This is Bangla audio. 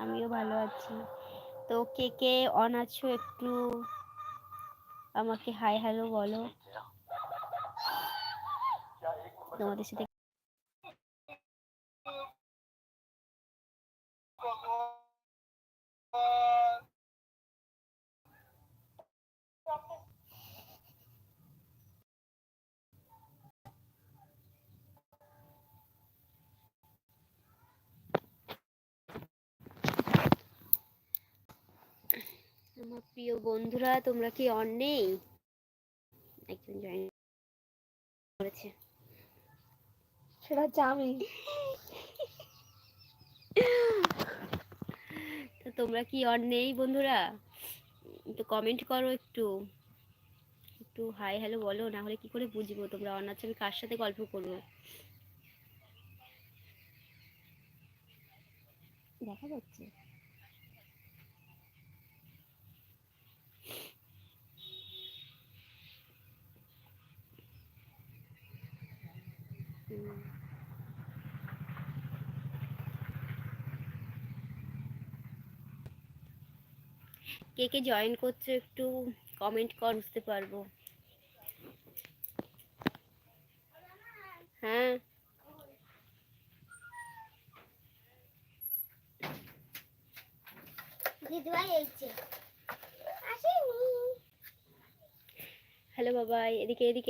আমিও ভালো আছি। তো কে কে অন আছো একটু আমাকে হাই হ্যালো বলো। তোমাদের সাথে আমার প্রিয় বন্ধুরা তোমরা কি অন নেই? একজন জয়েন করেছে। সেটা হচ্ছে আমি তো তোমরা কি অন নেই বন্ধুরা? একটু কমেন্ট করো একটু। একটু হাই হ্যালো বলো না হলে কি করে বুঝব তোমরা? অন আছো আমি কার সাথে গল্প করব? দেখা যাচ্ছে। কে কে জয়েন করছ একটু কমেন্ট কর বুঝতে পারব। হ্যাঁ। হ্যালো বাবাই এদিকে এদিকে।